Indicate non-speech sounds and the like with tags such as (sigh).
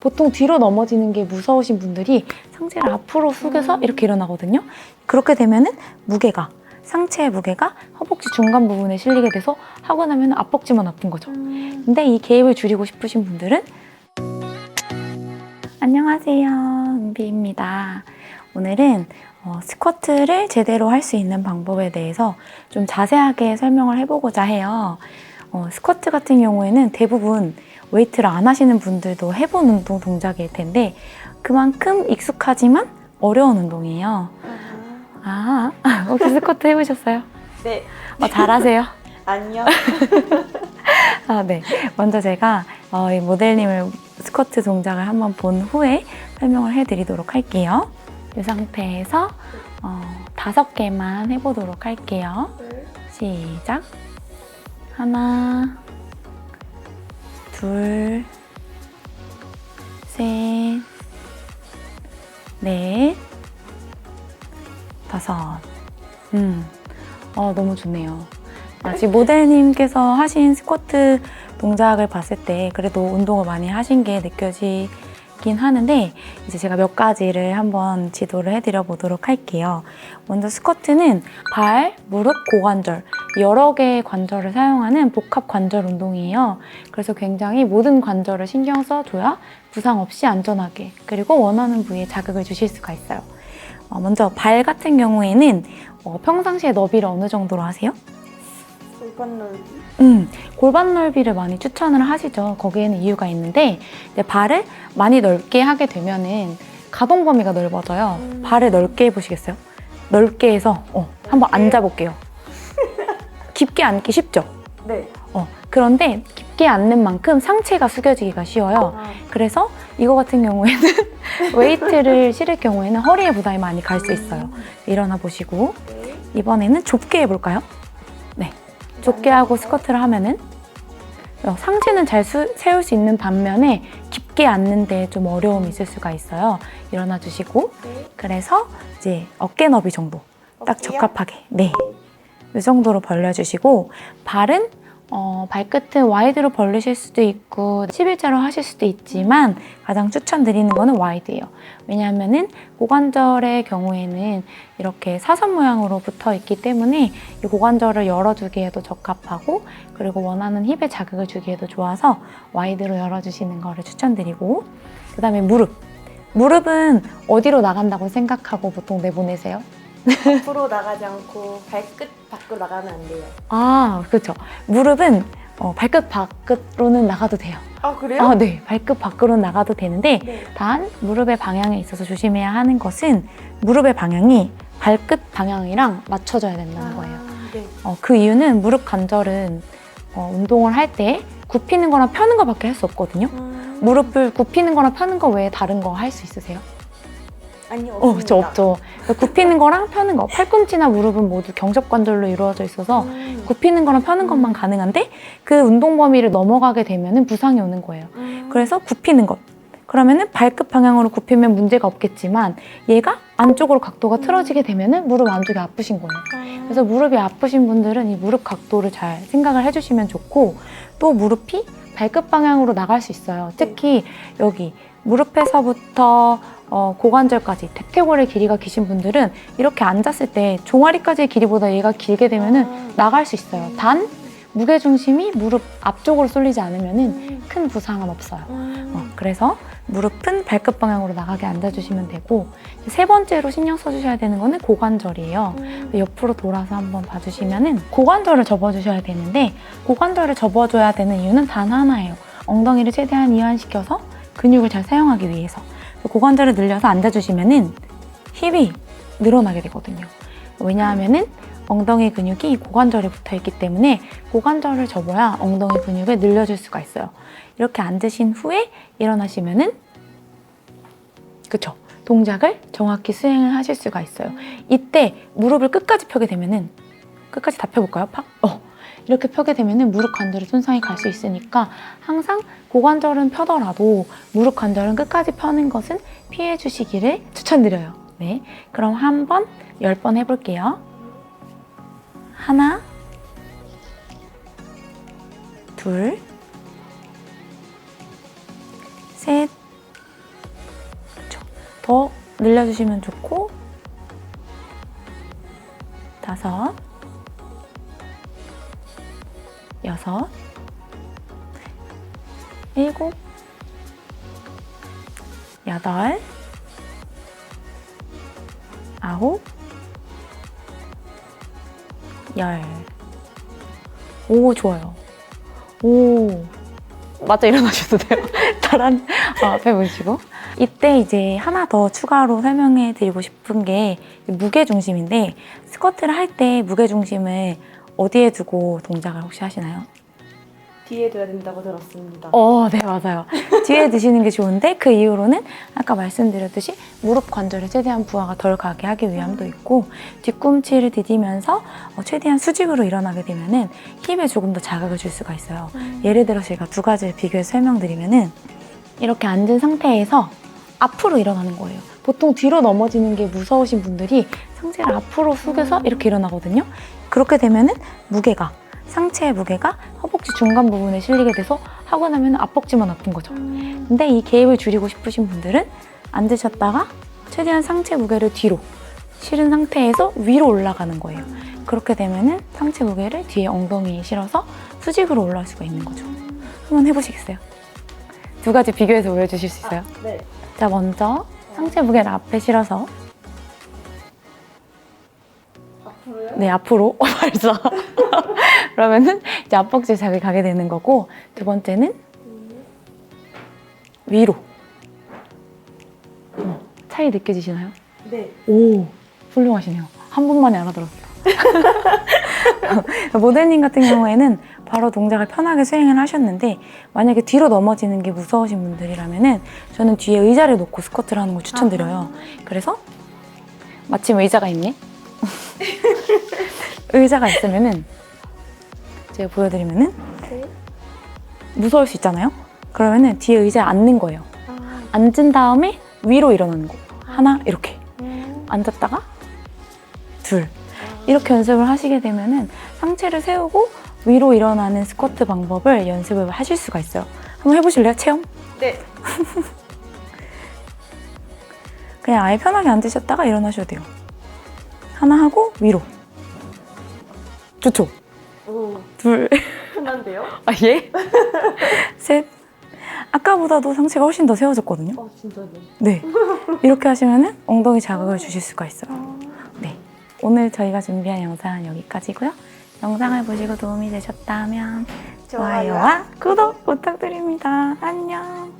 보통 뒤로 넘어지는 게 무서우신 분들이 상체를 앞으로 숙여서 이렇게 일어나거든요. 그렇게 되면은 무게가 상체의 무게가 허벅지 중간 부분에 실리게 돼서 하고 나면 앞벅지만 아픈 거죠. 근데 이 개입을 줄이고 싶으신 분들은 안녕하세요. 은비입니다. 오늘은 어, 스쿼트를 제대로 할 수 있는 방법에 대해서 좀 자세하게 설명을 해보고자 해요. 어, 스쿼트 같은 경우에는 대부분 웨이트를 안 하시는 분들도 해본 운동 동작일 텐데 그만큼 익숙하지만 어려운 운동이에요. 아, (laughs) 혹시 스쿼트 해보셨어요? 네. 어, 잘하세요? (laughs) 아니요. (laughs) 아, 네. 먼저 제가 어, 이 모델님을 스쿼트 동작을 한번 본 후에 설명을 해드리도록 할게요. 이 상태에서 어, 다섯 개만 해보도록 할게요. 시작. 하나, 둘, 셋, 넷, 다섯. 음, 어, 너무 좋네요. 아직 모델님께서 하신 스쿼트 동작을 봤을 때 그래도 운동을 많이 하신 게 느껴지긴 하는데 이제 제가 몇 가지를 한번 지도를 해드려 보도록 할게요. 먼저 스쿼트는 발, 무릎, 고관절 여러 개의 관절을 사용하는 복합 관절 운동이에요. 그래서 굉장히 모든 관절을 신경 써줘야 부상 없이 안전하게 그리고 원하는 부위에 자극을 주실 수가 있어요. 어, 먼저 발 같은 경우에는 어, 평상시에 너비를 어느 정도로 하세요? 골반 넓이. 음, 골반 넓이를 많이 추천을 하시죠. 거기에는 이유가 있는데 발을 많이 넓게 하게 되면은 가동 범위가 넓어져요. 음. 발을 넓게 해보시겠어요? 넓게 해서 어, 한번. 앉아볼게요. 깊게 앉기 쉽죠? 네. 어, 그런데 깊게 앉는 만큼 상체가 숙여지기가 쉬워요. 아, 그래서 이거 같은 경우에는 (laughs) 웨이트를 실을 경우에는 허리에 부담이 많이 갈 수 있어요. 일어나 보시고 네. 이번에는 좁게 해볼까요? 네. 좁게 하고 스쿼트를 하면은 어, 상체는 잘 수- 세울 수 있는 반면에 깊게 앉는데 좀 어려움이 있을 수가 있어요. 일어나 주시고 네. 그래서 이제 어깨 너비 정도 딱? 적합하게 네. 이 정도로 벌려주시고 발은 어, 발끝은 와이드로 벌리실 수도 있고 11자로 하실 수도 있지만 가장 추천드리는 거는 와이드예요. 왜냐하면은 고관절의 경우에는 이렇게 사선 모양으로 붙어 있기 때문에 이 고관절을 열어주기에도 적합하고 그리고 원하는 힙에 자극을 주기에도 좋아서 와이드로 열어주시는 거를 추천드리고 그 다음에 무릎. 무릎은 어디로 나간다고 생각하고 보통 내보내세요? 앞으로 나가지 않고 발끝 밖으로 나가면 안 돼요. 아, 그렇죠. 무릎은 어, 발끝 밖으로는 나가도 돼요. 아 그래요? 아, 네. 발끝 밖으로는 나가도 되는데 네. 단 무릎의 방향에 있어서 조심해야 하는 것은 무릎의 방향이 발끝 방향이랑 맞춰져야 된다는 거예요. 아, 네. 어, 그 이유는 무릎 관절은 어, 운동을 할 때 굽히는 거랑 펴는 거밖에 할 수 없거든요. 음, 무릎을 굽히는 거랑 펴는 거 외에 다른 거 할 수 있으세요? 아니요. 어, 없습니다. 저 없죠. 굽히는 거랑 펴는 거. 팔꿈치나 무릎은 모두 경접 관절로 이루어져 있어서 음. 굽히는 거랑 펴는 것만 가능한데 그 운동 범위를 넘어가게 되면은 부상이 오는 거예요. 음. 그래서 굽히는 것. 그러면은 발끝 방향으로 굽히면 문제가 없겠지만 얘가 안쪽으로 각도가 틀어지게 되면은 무릎 안쪽이 아프신 거예요. 아, 그래서 무릎이 아프신 분들은 이 무릎 각도를 잘 생각을 해주시면 좋고 또 무릎이 발끝 방향으로 나갈 수 있어요. 특히 여기 무릎에서부터 어, 고관절까지 대퇴골의 길이가 기신 분들은 이렇게 앉았을 때 종아리까지의 길이보다 얘가 길게 되면은 아. 나갈 수 있어요. 단 무게 중심이 무릎 앞쪽으로 쏠리지 않으면은 음. 큰 부상은 없어요. 음. 어, 그래서 무릎은 발끝 방향으로 나가게 앉아주시면 되고 세 번째로 신경 써주셔야 되는 거는 고관절이에요. 음. 옆으로 돌아서 한번 봐주시면은 고관절을 접어주셔야 되는데 고관절을 접어줘야 되는 이유는 단 하나예요. 엉덩이를 최대한 이완시켜서 근육을 잘 사용하기 위해서 고관절을 늘려서 앉아주시면은 힙이 늘어나게 되거든요. 왜냐하면은 엉덩이 근육이 고관절에 붙어 있기 때문에 고관절을 접어야 엉덩이 근육을 늘려줄 수가 있어요. 이렇게 앉으신 후에 일어나시면은 그쵸? 동작을 정확히 수행을 하실 수가 있어요. 이때 무릎을 끝까지 펴게 되면은 끝까지 다 펴볼까요? 팍? 어. 이렇게 펴게 되면은 무릎 관절에 손상이 갈 수 있으니까 항상 고관절은 펴더라도 무릎 관절은 끝까지 펴는 것은 피해 주시기를 추천드려요. 네. 그럼 한 번, 열 번 해볼게요. 하나, 둘, 셋, 더 늘려주시면 좋고 다섯 여섯 일곱 여덟 아홉 열 오, 좋아요. 오. 맞아, 일어나셔도 돼요. (laughs) 다른, 어, 앞에 보시고. 이때 이제 하나 더 추가로 설명해 드리고 싶은 게 무게 중심인데, 스쿼트를 할 때 무게 중심을 어디에 두고 동작을 혹시 하시나요? 뒤에 둬야 된다고 들었습니다. 어, 네, 맞아요. (laughs) 뒤에 드시는 게 좋은데 그 이후로는 아까 말씀드렸듯이 무릎 관절에 최대한 부하가 덜 가게 하기 위함도 있고 뒤꿈치를 디디면서 어, 최대한 수직으로 일어나게 되면은 힙에 조금 더 자극을 줄 수가 있어요. 예를 들어 제가 두 가지를 비교해서 설명드리면은 이렇게 앉은 상태에서 앞으로 일어나는 거예요. 보통 뒤로 넘어지는 게 무서우신 분들이 상체를 앞으로 숙여서 이렇게 일어나거든요. 그렇게 되면은 무게가 상체의 무게가 허벅지 중간 부분에 실리게 돼서 하고 나면 앞벅지만 아픈 거죠. 근데 이 개입을 줄이고 싶으신 분들은 앉으셨다가 최대한 상체 무게를 뒤로 실은 상태에서 위로 올라가는 거예요. 그렇게 되면은 상체 무게를 뒤에 엉덩이에 실어서 수직으로 올라올 수가 있는 거죠. 한번 해보시겠어요? 두 가지 비교해서 보여주실 수 있어요? 아, 네. 자, 먼저 상체 무게를 앞에 실어서 앞으로요? 네, 앞으로 (laughs) 벌써. (laughs) 그러면은 이제 앞벅지 자극이 가게 되는 거고 두 번째는 위로. 어, 차이 느껴지시나요? 네. 오, 훌륭하시네요. 한 분만에 알아들었어요. (laughs) (laughs) 모델님 같은 경우에는 바로 동작을 편하게 수행을 하셨는데 만약에 뒤로 넘어지는 게 무서우신 분들이라면은 저는 뒤에 의자를 놓고 스쿼트를 하는 걸 추천드려요. 그래서 마침 의자가 있네. (laughs) 의자가 있으면은 제가 보여드리면은 네. 무서울 수 있잖아요. 그러면은 뒤에 의자에 앉는 거예요. 아, 앉은 다음에 위로 일어나는 거. 하나 이렇게 음. 앉았다가 둘 이렇게 연습을 하시게 되면은 상체를 세우고 위로 일어나는 스쿼트 방법을 연습을 하실 수가 있어요. 한번 해보실래요? 체험? 네. (laughs) 그냥 아예 편하게 앉으셨다가 일어나셔도 돼요. 하나 하고 위로. 좋죠? 오, 둘. (laughs) 편한데요? 아 예? (laughs) 셋. 아까보다도 상체가 훨씬 더 세워졌거든요. 어, 진짜요? 네. 이렇게 하시면은 엉덩이 자극을 주실 수가 있어요. 네. 오늘 저희가 준비한 영상은 여기까지고요. 영상을 보시고 도움이 되셨다면 좋아요와 구독 부탁드립니다. 안녕.